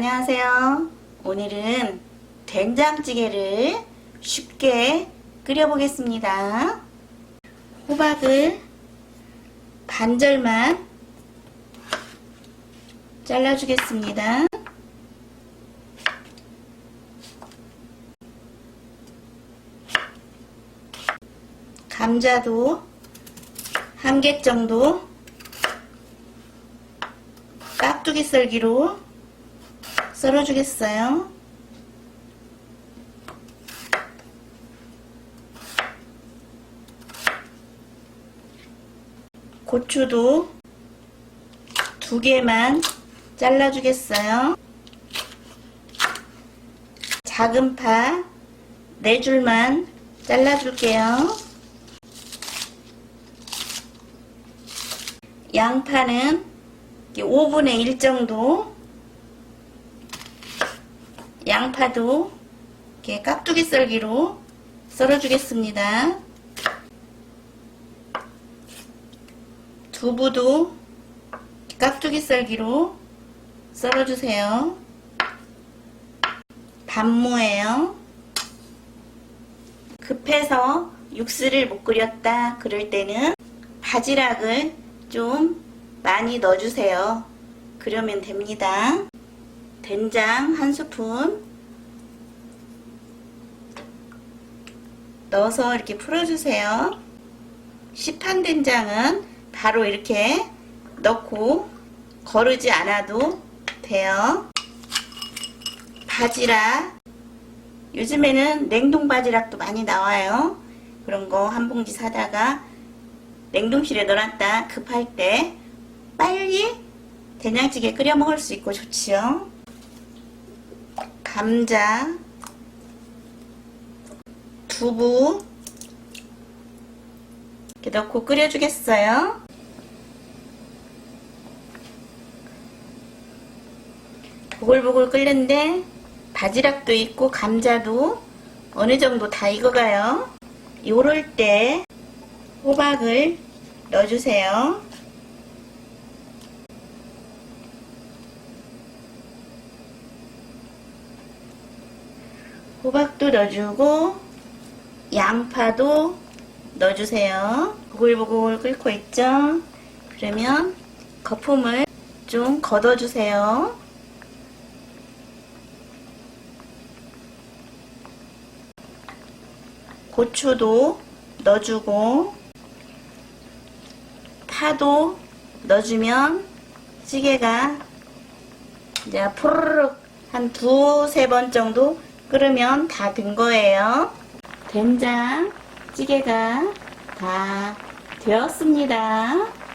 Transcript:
안녕하세요. 오늘은 된장찌개를 쉽게 끓여보겠습니다. 호박을 반절만 잘라주겠습니다. 감자도 한 개 정도 깍두기 썰기로 썰어주겠어요. 고추도 두 개만 잘라주겠어요. 작은 파 네 줄만 잘라줄게요. 양파는 5분의 1 정도 양파도 이렇게 깍두기 썰기로 썰어주겠습니다. 두부도 깍두기 썰기로 썰어주세요. 반무예요. 급해서 육수를 못 끓였다 그럴 때는 바지락을 좀 많이 넣어주세요. 그러면 됩니다. 된장 한 스푼 넣어서 이렇게 풀어주세요. 시판 된장은 바로 이렇게 넣고 거르지 않아도 돼요. 바지락 요즘에는 냉동 바지락도 많이 나와요. 그런 거 한 봉지 사다가 냉동실에 넣어놨다 급할 때 빨리 된장찌개 끓여 먹을 수 있고 좋지요. 감자, 두부 이렇게 넣고 끓여주겠어요. 보글보글 끓는데 바지락도 있고 감자도 어느 정도 다 익어가요. 요럴 때 호박을 넣어주세요. 호박도 넣어주고 양파도 넣어주세요. 보글보글 끓고 있죠? 그러면 거품을 좀 걷어주세요. 고추도 넣어주고 파도 넣어주면 찌개가 이제 푸르륵 한 두세 번 정도 끓으면 다 된 거예요. 된장 찌개가 다 되었습니다.